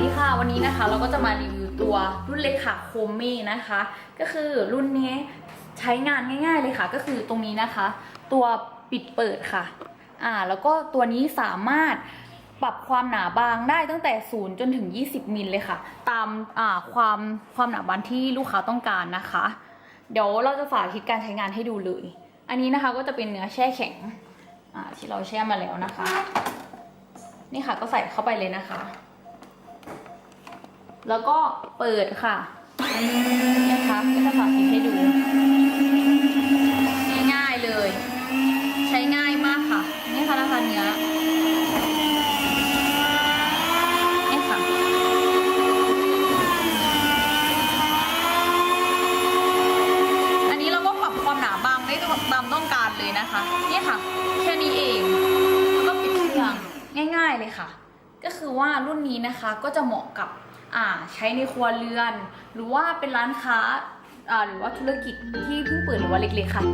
ดีค่ะวันนี้นะคะเราก็จะมารีวิวตัวรุ่นเล็กค่ะโคเม่นะคะ ก็คือรุ่นนี้ใช้งานง่าย ๆเลยค่ะ ก็คือตรงนี้นะคะ ตัวปิดเปิดค่ะอ่าแล้วก็ตัวนี้สามารถปรับความหนาบางได้ตั้งแต่ 0 จนถึง 20 มิลเลยค่ะ ตามอ่าความความหนาบางที่ลูกค้าต้องการนะคะ เดี๋ยวเราจะสาธิตการใช้งานให้ดูเลย อันนี้นะคะก็จะเป็นเนื้อแช่แข็งอ่าที่เราแช่มาแล้วนะคะ นี่ค่ะก็ใส่เข้าไปเลยนะคะ แล้วก็เปิดค่ะนะคะก็จะสาธิตให้ดู ง่ายๆเลย ใช้ง่ายมากค่ะ นี่ค่ะนะคะเนื้อนี่ค่ะอันนี้เราก็ปรับความหนาบางได้ตามต้องการเลยนะคะนี่ค่ะ แค่นี้เองแล้วก็ปิดเครื่องง่าย ๆเลยค่ะ ก็คือว่ารุ่นนี้นะคะก็จะเหมาะกับ อ่าใช้ในครัวเรือน หรือว่าเป็นร้านค้าอ่าหรือว่าธุรกิจที่เพิ่งเปิดหรือว่าเล็กๆค่ะ